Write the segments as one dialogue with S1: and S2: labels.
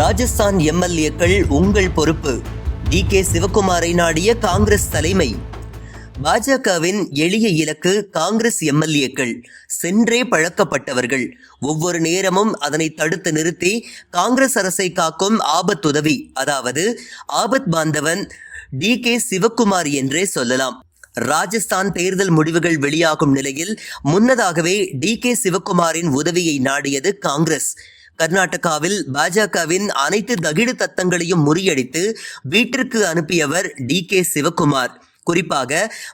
S1: ராஜஸ்தான் எம்எல்ஏக்கள் உங்கள் பொறுப்பு. டி. கே. சிவகுமாரை நாடிய காங்கிரஸ் தலைமை. பாஜகவின் எளிய இலக்கு காங்கிரஸ் எம்எல்ஏக்கள். சென்றே பழக்கப்பட்டவர்கள். ஒவ்வொரு நேரமும் அதனை தடுத்து நிறுத்தி காங்கிரஸ் அரசை காக்கும் ஆபத்துதவி. அதாவது ஆபத் பாந்தவன் டி. கே. சிவகுமார் என்றே சொல்லலாம். ராஜஸ்தான் தேர்தல் முடிவுகள் வெளியாகும் நிலையில் முன்னதாகவே டி. கே. சிவகுமாரின் உதவியை நாடியது காங்கிரஸ். கர்நாடகாவில் பாஜகவின் அனைத்து தகிடு தத்தங்களையும் முறியடித்து வீட்டிற்கு அனுப்பியவர் டி கே சிவகுமார். குறிப்பாக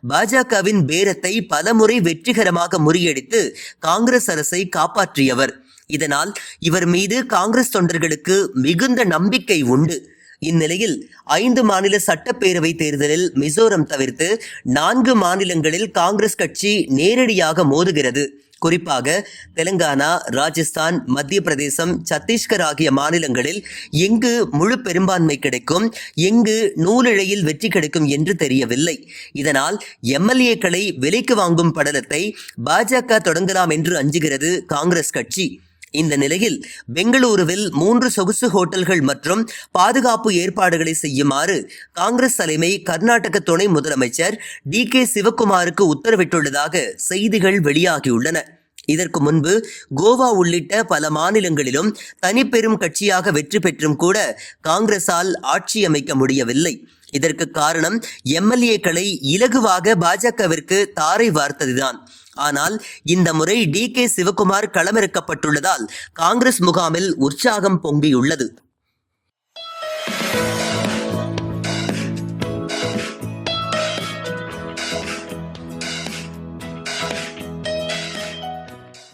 S1: பாஜகவின் பேரத்தை பலமுறை வெற்றிகரமாக முறியடித்து காங்கிரஸ் அரசை காப்பாற்றியவர். இதனால் இவர் மீது காங்கிரஸ் தொண்டர்களுக்கு மிகுந்த நம்பிக்கை உண்டு. இந்நிலையில் ஐந்து மாநில சட்டப்பேரவை தேர்தலில் மிசோரம் தவிர்த்து நான்கு மாநிலங்களில் காங்கிரஸ் கட்சி நேரடியாக மோதுகிறது. குறிப்பாக தெலுங்கானா ராஜஸ்தான் மத்திய பிரதேசம் சத்தீஸ்கர் ஆகிய மாநிலங்களில் எங்கு முழு பெரும்பான்மை கிடைக்கும் எங்கு நூலிழையில் வெற்றி கிடைக்கும் என்று தெரியவில்லை. இதனால் எம்எல்ஏக்களை விலைக்கு வாங்கும் படலத்தை பாஜக தொடங்கலாம் என்று அஞ்சுகிறது காங்கிரஸ் கட்சி. இந்த நிலையில் பெங்களூருவில் மூன்று சொகுசு ஹோட்டல்கள் மற்றும் பாதுகாப்பு ஏற்பாடுகளை செய்யுமாறு காங்கிரஸ் தலைமை கர்நாடக துணை முதலமைச்சர் டி கே சிவகுமாருக்கு உத்தரவிட்டுள்ளதாக செய்திகள் வெளியாகியுள்ளன. இதற்கு முன்பு கோவா உள்ளிட்ட பல மாநிலங்களிலும் தனிப்பெரும் கட்சியாக வெற்றி பெற்றும் கூட காங்கிரசால் ஆட்சி அமைக்க முடியவில்லை. இதற்கு காரணம் எம்எல்ஏக்களை இலகுவாக பாஜகவிற்கு தாரை வார்த்ததுதான். ஆனால் இந்த முறை டி கே சிவகுமார் களமிறக்கப்பட்டுள்ளதால் காங்கிரஸ் முகாமில் உற்சாகம் பொங்கியுள்ளது.